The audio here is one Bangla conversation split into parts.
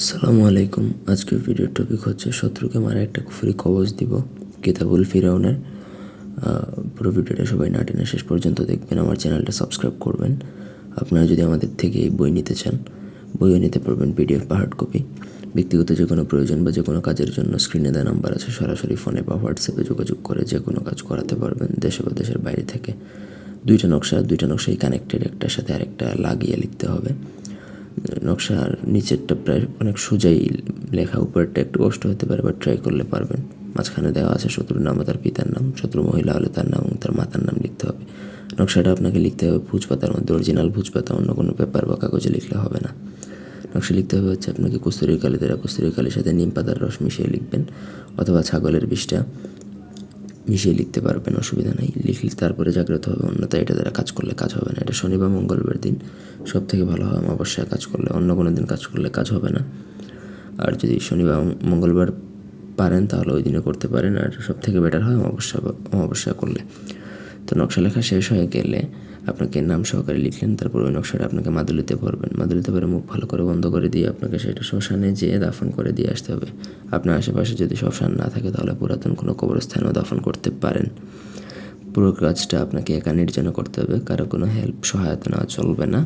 আসসালামু আলাইকুম। আজকের ভিডিওর টপিক হচ্ছে শত্রুকে মারা একটা কুফরি কবজ দিব, কিতাবুল ফিরাউনের। পুরো ভিডিওটা সবাই না শেষ পর্যন্ত দেখবেন, আমার চ্যানেলটা সাবস্ক্রাইব করবেন। আপনারা যদি আমাদের থেকে এই বই নিতে চান বইও নিতে পারবেন পিডিএফ বা হার্ড কপি ব্যক্তিগত যে কোনো প্রয়োজন বা যে কোনো কাজের জন্য স্ক্রিনে দেওয়া নাম্বার আছে, সরাসরি ফোনে বা হোয়াটসঅ্যাপে যোগাযোগ করে যে কোনো কাজ করাতে পারবেন, দেশে বা দেশের বাইরে থেকে। দুইটা নকশা, দুইটা নকশাই কানেক্টেড একটার সাথে আরেকটা লাগিয়ে লিখতে হবে। নকশার নিচেরটা প্রায় অনেক সোজাই লেখা, উপরেরটা একটু কষ্ট হতে পারে বা ট্রাই করলে পারবেন। মাঝখানে দেওয়া আছে শত্রুর নাম তার পিতার নাম, শত্রু মহিলা হলে তার নাম এবং তার মাতার নাম লিখতে হবে। নকশাটা আপনাকে লিখতে হবে ভুজপাতার মধ্যে অরিজিনাল ভুজপাতা, অন্য কোনো পেপার বা কাগজে লিখলে হবে না। নকশা লিখতে হবে হচ্ছে আপনাকে কস্তুরি কালি দ্বারা কস্তুরি কালির সাথে নিম পাতার রস মিশিয়ে লিখবেন, অথবা ছাগলের বিষটা। মিশিয়ে লিখতে পারবেন, অসুবিধা নেই। লিখলে তারপরে জাগ্রত হবে, অন্যথায় এটা দ্বারা কাজ করলে কাজ হবে না। এটা শনি বা মঙ্গলবার দিন। সব থেকে ভালো হয় অমাবস্যায় কাজ করলে। অন্য কোনো দিন কাজ করলে কাজ হবে না। আর যদি শনি বা মঙ্গলবার পারেন, তাহলে ওই দিনে করতে পারেন। আর সব থেকে বেটার হয় অমাবস্যা অমাবস্যা করলে। তো নকশা লেখা শেষ হয়ে গেলে আপনাকে নাম সহকারে লিখলেন, তারপর ওই নকশাটা আপনাকে মাদুলিতে ভরবেন। মাদুলিতে ভরে মুখ ভালো করে বন্ধ করে দিয়ে আপনাকে সেটা শ্মশানে যেয়ে দাফন করে দিয়ে আসতে হবে। আপনার আশেপাশে যদি শ্মশান না থাকে তাহলে পুরাতন কোনো কবরস্থানেও দাফন করতে পারেন। পুরো কাজটা আপনাকে একা নির্জনে করতে হবে, কারও কোনো হেল্প, সহায়তা নেওয়া চলবে না।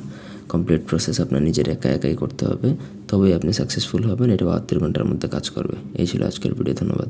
কমপ্লিট প্রসেস আপনার নিজের একা একাই করতে হবে। তবেই আপনি সাকসেসফুল হবেন, এটা বাহাত্তর ঘণ্টার মধ্যে কাজ করবে। এই ছিল আজকের ভিডিও, ধন্যবাদ।